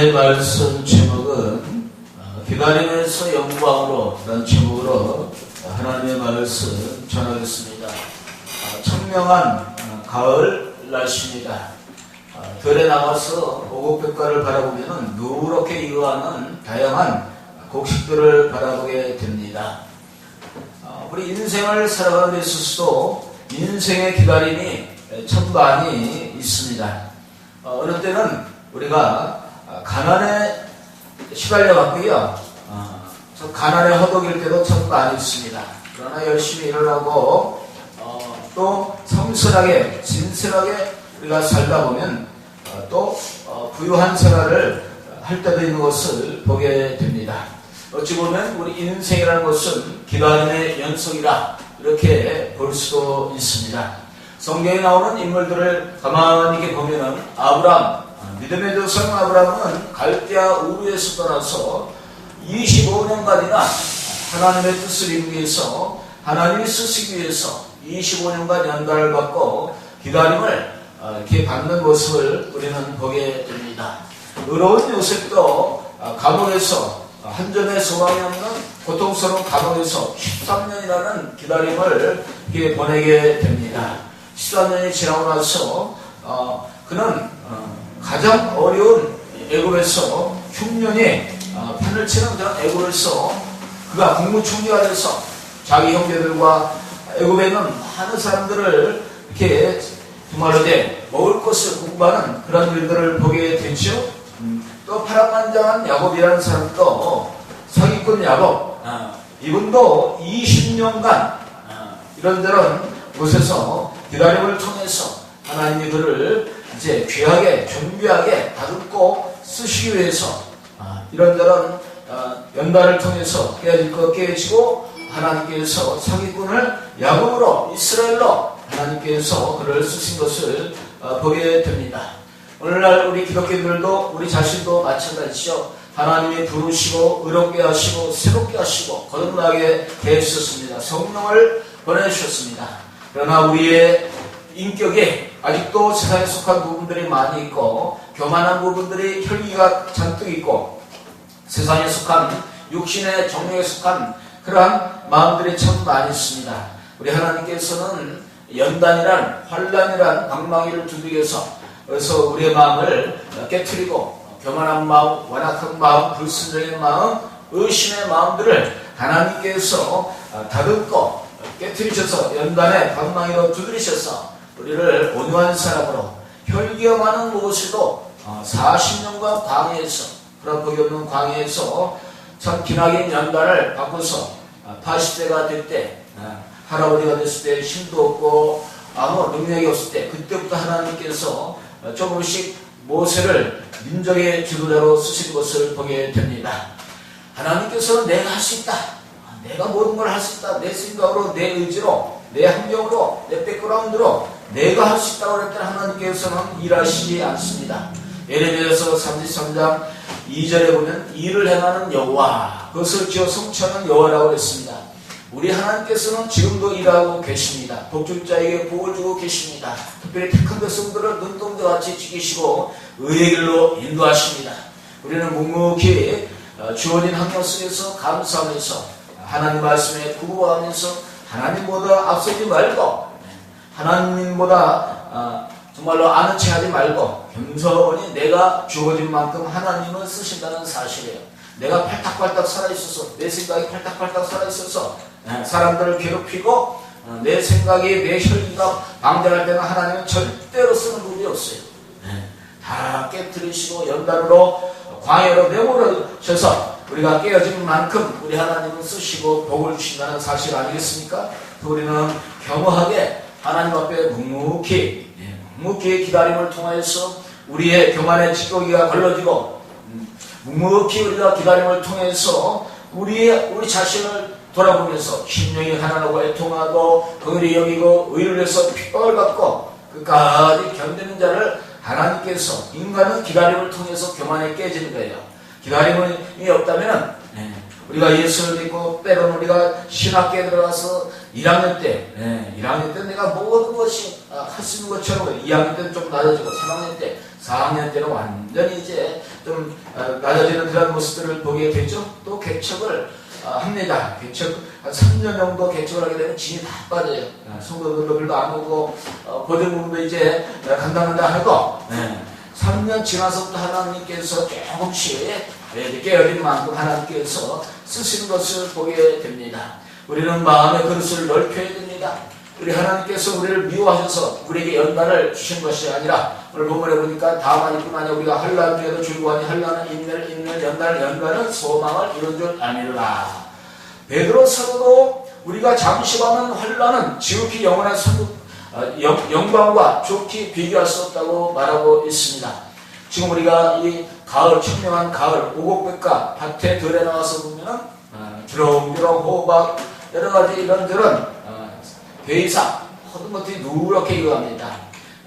오늘의 말씀 제목은 어, 기다림에서 영광으로 라는 제목으로 하나님의 말씀 전하겠습니다. 어, 청명한 어, 가을 날씨입니다. 어, 들에 나가서 오곡백과를 바라보면 누렇게 이어하는 다양한 곡식들을 바라보게 됩니다. 어, 우리 인생을 살아가는 데 있어서도 인생의 기다림이 참 많이 있습니다. 어, 어느 때는 우리가 가난에 시달려 갖고요. 어, 저 가난에 허덕일 때도 참 많이 있습니다. 그러나 열심히 일을 하고 어, 또 성실하게 진실하게 우리가 살다 보면 어, 또 어, 부유한 생활을 할 때도 있는 것을 보게 됩니다. 어찌 보면 우리 인생이라는 것은 기다림의 연속이라 이렇게 볼 수도 있습니다. 성경에 나오는 인물들을 가만히 보면은 아브람, 믿음의 조상 아브라함은 갈대아 우르에서 떠나서 25년간이나 하나님의 뜻을 이루기 위해서 하나님이 쓰시기 위해서 25년간 연단을 받고 기다림을 어, 이렇게 받는 모습을 우리는 보게 됩니다. 의로운 요셉도 어, 감옥에서 한 점의 소망이 없는 고통스러운 감옥에서 13년이라는 기다림을 보내게 됩니다. 13년이 지나고 나서 어, 그는 가장 어려운 애굽에서 흉년이 판을 치는 그런 애굽에서 그가 국무총리가 돼서 자기 형제들과 애굽에 있는 많은 사람들을 이렇게 정말로 이제 먹을 것을 공부하는 그런 일들을 보게 되죠. 음, 또 파란만장한 야곱이라는 사람도 사기꾼 야곱. 이분도 20년간 이런저런 곳에서 기다림을 통해서 하나님이 그를 이제 귀하게 존귀하게 다듬고 쓰시기 위해서 이런저런 어, 연단을 통해서 깨질 것 깨지고 하나님께서 사기꾼을 야곱으로 이스라엘로 하나님께서 그를 쓰신 것을 어, 보게 됩니다. 오늘날 우리 기독교인들도 우리 자신도 마찬가지죠. 하나님이 부르시고 의롭게 하시고 새롭게 하시고 거듭나게 해주셨습니다. 성령을 보내주셨습니다. 그러나 우리의 인격에 아직도 세상에 속한 부분들이 많이 있고 교만한 부분들이 혈기가 잔뜩 있고 세상에 속한 육신의 정욕에 속한 그러한 마음들이 참 많이 있습니다. 우리 하나님께서는 연단이란 환란이란 방망이를 두들겨서 그래서 우리의 마음을 깨뜨리고 교만한 마음, 완악한 마음, 불순종의 마음, 의심의 마음들을 하나님께서 다듬고 깨뜨리셔서 연단의 방망이로 두드리셔서 우리를 온유한 사람으로 혈기가 많은 무엇이도 40년간 광해에서 그런 복이 없는 광해에서 참 기나긴 연단을 바꿔서 80대가 될 때 할아버지가 됐을 때 힘도 없고 아무 능력이 없을 때 그때부터 하나님께서 조금씩 모세를 민족의 지도자로 쓰신 것을 보게 됩니다. 하나님께서는 내가 할 수 있다. 내가 모든 걸 할 수 있다. 내 생각으로, 내 의지로, 내 환경으로, 내 백그라운드로 내가 할 수 있다고 그랬더니 하나님께서는 일하시지 않습니다. 예레미야서 33장 2절에 보면 일을 행하는 여호와 그것을 지어 성취하는 여호와라고 그랬습니다. 우리 하나님께서는 지금도 일하고 계십니다. 독주자에게 복을 주고 계십니다. 특별히 택한 백성들을 눈동자 같이 지키시고 의의 길로 인도하십니다. 우리는 묵묵히 어, 주어진 환경 속에서 감사하면서 하나님 말씀에 구부하면서 하나님보다 앞서지 말고 하나님보다 어, 정말로 아는 체 하지 말고 겸손히 내가 주어진 만큼 하나님을 쓰신다는 사실이에요. 내가 팔딱팔딱 살아있어서 내 생각이 팔딱팔딱 살아있어서 예, 사람들을 괴롭히고 어, 내 생각이 내 혈기가 방대할 때는 하나님은 절대로 쓰는 분이 없어요. 예, 다 깨뜨리시고 연단으로 광해로 내몰으셔서 우리가 깨어진 만큼 우리 하나님은 쓰시고 복을 주신다는 사실 아니겠습니까? 우리는 겸허하게 하나님 앞에 묵묵히 예, 묵묵히 기다림을 통해서 우리의 교만의 찌꺼기가 걸러지고 음, 묵묵히 우리가 기다림을 통해서 우리의 우리 자신을 돌아보면서 심령이 하나라고 애통하고 긍휼히 여기고 의를 위해서 핍박을 받고 끝까지 견디는 자를 하나님께서 인간은 기다림을 통해서 교만에 깨지는 거예요. 기다림이 없다면 우리가 예수를 믿고 때로는 우리가 신학교에 들어가서 1학년 때, 예, 1학년 때 내가 모든 것이 아, 할수 있는 것처럼 2학년 때는 좀 낮아지고 3학년 때, 4학년 때는 완전히 이제 좀 아, 낮아지는 그런 모습들을 보게 되죠. 또 개척을 아, 합니다. 개척 한 3년 정도 개척을 하게 되면 진이 다 빠져요. 아, 성도들도 안 오고 어, 고등부도 이제 아, 간다는다 하고 네. 3년 지나서부터 하나님께서 조금씩 예, 깨어린 만큼 하나님께서 쓰시는 것을 보게 됩니다. 우리는 마음의 그릇을 넓혀야 됩니다. 우리 하나님께서 우리를 미워하셔서 우리에게 연단을 주신 것이 아니라 오늘 본문에 보니까 다만 있뿐 아니라 우리가 한란 중에도 줄고하니 한란은 인내를 인내를 연단을 연단은 소망을 이룬 줄 아니라 베드로 사도도 우리가 잠시 받는 환란은 지극히 영원한 선국 어, 영- 영광과 좋게 비교할 수 없다고 말하고 있습니다. 지금 우리가 이 가을 청명한 가을 오곡백과 밭에 들에 나와서 보면은 어, 주렁주렁 호박 여러 가지 이런 들은 어, 괴이사 모든 것들이 누렇게 익어갑니다.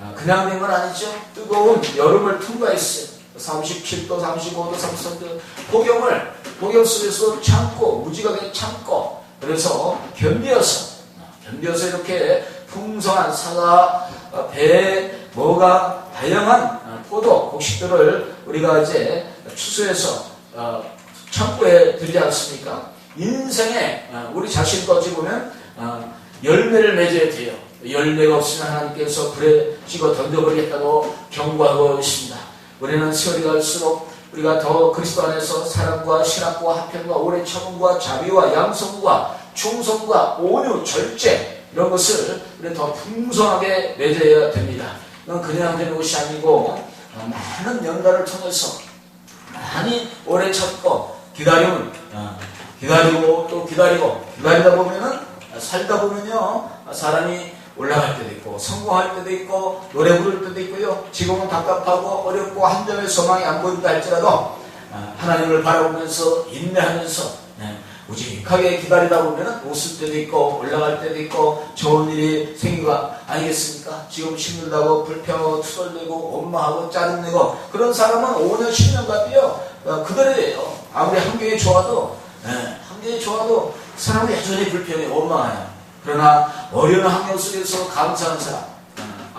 어, 그냥 된 건 아니죠. 뜨거운 여름을 통과했어요. 37도, 35도, 33도 폭염을 폭염 속에서 참고 무지하게 참고 그래서 어, 견디어서 이렇게 풍성한 사과, 어, 배, 뭐가 다양한 어, 포도, 곡식들을 우리가 이제 추수해서 어, 창고에 들지 않습니까? 인생에 어, 우리 자신 것 찍으면 어, 열매를 맺어야 돼요. 열매가 없으면 하나님께서 불에 찍어 던져버리겠다고 경고하고 있습니다. 우리는 세월이 갈수록 우리가 더 그리스도 안에서 사랑과 신학과 화평과 오래 참음과 자비와 양성과 충성과 온유, 절제 이런 것을 우리는 더 풍성하게 맺어야 됩니다. 이건 그냥 되는 것이 아니고 어, 많은 연단을 통해서 많이 오래 참고 기다림은 어, 기다리고 또 기다리고 기다리다 보면은 어, 살다 보면요 사람이 올라갈 때도 있고 성공할 때도 있고 노래 부를 때도 있고요. 지금은 답답하고 어렵고 한 점의 소망이 안 보인다 할지라도 어, 하나님을 바라보면서 인내하면서 네, 우직하게 기다리다 보면은 웃을 때도 있고 올라갈 때도 있고 좋은 일이 거 아니겠습니까? 지금 힘들다고 불평하고 투덜대고 원망하고 짜증내고 그런 사람은 5년 10년 가도요 어, 그대로예요. 아무리 환경이 좋아도 네, 환경이 좋아도 그 사람은 여전히 불평해 원망해요. 그러나 어려운 환경 속에서 감사하는 사람 어,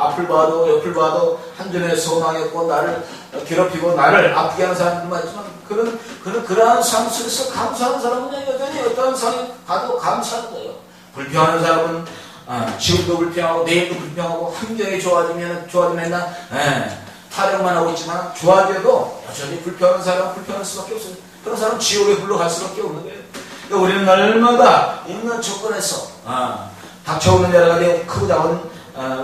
앞을 봐도 옆을 봐도 한전에 소망했고 나를 괴롭히고 나를 아프게 하는 사람도 많지만 그런 그런 그러한 삶 속에서 감사하는 사람은 여전히 어떠한 상황에 가도 감사하는 거예요. 불평하는 사람은 아, 지금도 불평하고 내일도 불평하고 환경이 좋아지면 좋아지면 나 예, 타령만 하고 있지만 좋아져도 여전히 불평하는 사람은 불평할 수밖에 없어요. 그런 사람은 지옥에 불러갈 수밖에 없는 거예요. 그러니까 우리는 날마다 있는 조건에서 아, 닥쳐오는 여러 가지 크고 작은 아,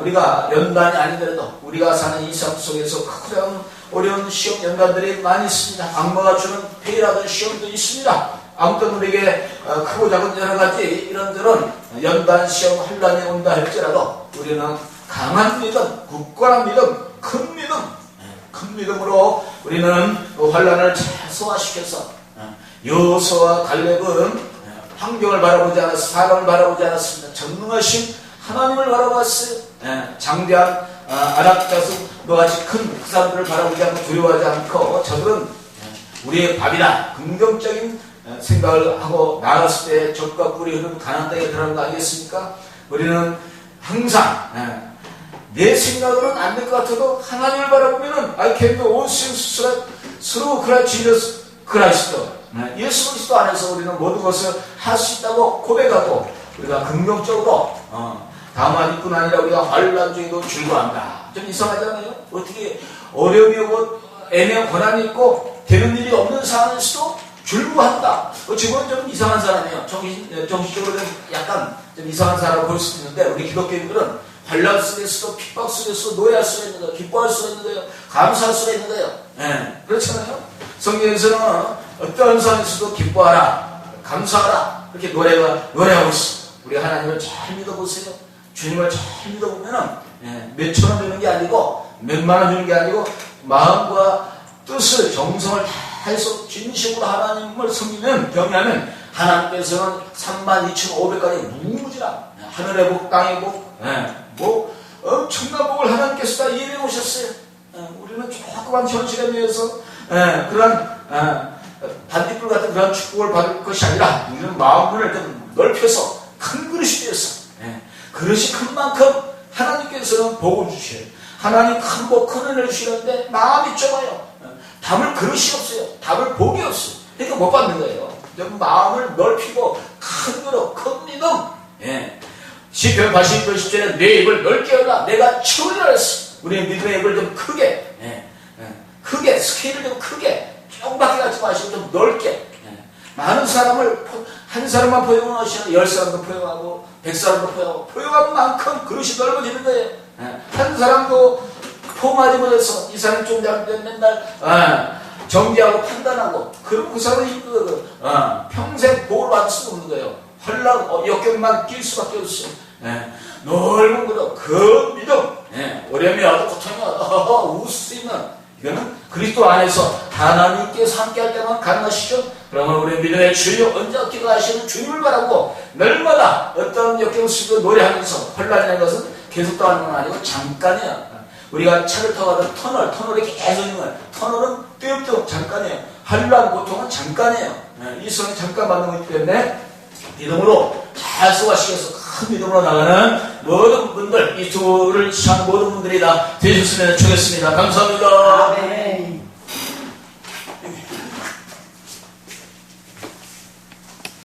우리가 연단이 아니더라도 우리가 사는 이 삶 속에서 크고 어려운 시험 연단들이 많이 있습니다. 악마가 주는 페이라는 시험도 있습니다. 아무튼 우리에게 어, 크고 작은 여러 가지 이런저런 연단 시험 환란이 온다 할지라도 우리는 강한 믿음, 굳건한 믿음, 큰 믿음, 예, 큰 믿음으로 우리는 그 환란을 최소화시켜서 어, 여호수와 갈렙은 예, 환경을 바라보지 않았어 사람을 바라보지 않았습니다. 전능하신 하나님을 바라봤어요. 예, 장대한 아, 아랍자수과 같이 큰그 사람들을 바라보지 않고 두려워하지 않고 저들은 예, 우리의 밥이다 긍정적인 어, 생각을 하고 나갔을 때 젖과 꿀이 흐르는 가난 땅에 들어간 거 아니겠습니까? 우리는 항상 예, 내 생각으로는 안 될 것 같아도 하나님을 바라보면은 I can do all things through Christ Christ. 예, 예수 그리스도 안에서 우리는 모든 것을 할 수 있다고 고백하고 우리가 긍정적으로 어, 다만 이뿐 아니라 우리가 환란 중에도 즐거워한다. 좀 이상하잖아요. 어떻게 어려움이 오고 애매한 고난이 있고 되는 일이 없는 상황에서도 즐거워한다. 어, 지금은 좀 이상한 사람이에요. 정신, 정신적으로 좀 약간 좀 이상한 사람을 볼 수도 있는데 우리 기독교인들은 환란 속에서도 핍박 속에서도 노예할 수가 있는 거예요. 기뻐할 수가 있는 거예요. 감사할 수가 있는 거예요. 예, 그렇잖아요. 성경에서는 어떠한 상황에서도 기뻐하라, 감사하라 이렇게 노래가 노래하고 있어. 우리 하나님을 잘 믿어보세요. 주님을 잘 믿어보면은 예, 몇천 원 주는 게 아니고 몇만 원 주는 게 아니고 마음과 뜻을 정성을 다해서 진심으로 하나님을 섬기면 경외하면 하나님께서는 3만 2,500가지 무무지라 하늘의 복, 땅의 복, 예, 뭐 엄청난 복을 하나님께서 다 예비해 오셨어요. 예, 우리는 조그만 현실에 대해서 예, 그러한 예, 반딧불 같은 그런 축복을 받을 것이 아니라 우리는 마음을 좀 넓혀서 큰 그릇이 되어서 예, 그릇이 큰 만큼 하나님께서는 복을 주셔요. 하나님 큰 복, 큰 은혜를 주시는데 마음이 좁아요. 예, 담을 그릇이 없어요. 담을 복이 없어요. 그러니까 못 받는 거예요. 좀 마음을 넓히고 큰 그릇, 큰 믿음. 예. 시편 82편 10절에 내 입을 넓게 열라 내가 치우리라 했어. 우리의 믿음의 입을 좀 크게 예, 예, 크게 스케일을 좀 크게 조금밖에 가지 마시고 좀 넓게 예. 많은 사람을 포- 한 사람만 포용하시는 열 사람도 포용하고 백 사람도 포용하고 포용하는 만큼 그릇이 넓어지는 거예요. 예. 한 사람도 포용하지 못해서 이 사람이 좀 잘못되면 맨날 아, 정죄하고 판단하고 그럼 그 사람이 그, 어, 평생 복을 받을 수가 없는 거예요. 헐락 어, 역경만 낄 수밖에 없어요. 예. 넓은 그릇 그 믿음 예. 어려움이 와도 고통이 웃을 수 있는 이거는 그리스도 안에서 하나님께서 함께할 때만 가능하시죠. 그러면 우리 믿음의 주여 언제 어떻게 가시는 주님을 바라고 날마다 어떤 역경 속에서 노래하면서 혼란이라는 것은 계속 떠나는 건 아니고 잠깐이야. 우리가 차를 타고 가던 터널, 터널에 계속 있는 거야. 터널은 띄엄띄엄 잠깐이에요. 한란 고통은 잠깐이에요. 예, 이 성이 잠깐 받는 거기 때문에 믿음으로 잘 소화시켜서 큰 믿음으로 나가는 모든 분들, 이 둘을 시청하는 모든 분들이 다 되셨으면 좋겠습니다. 감사합니다. 아멘.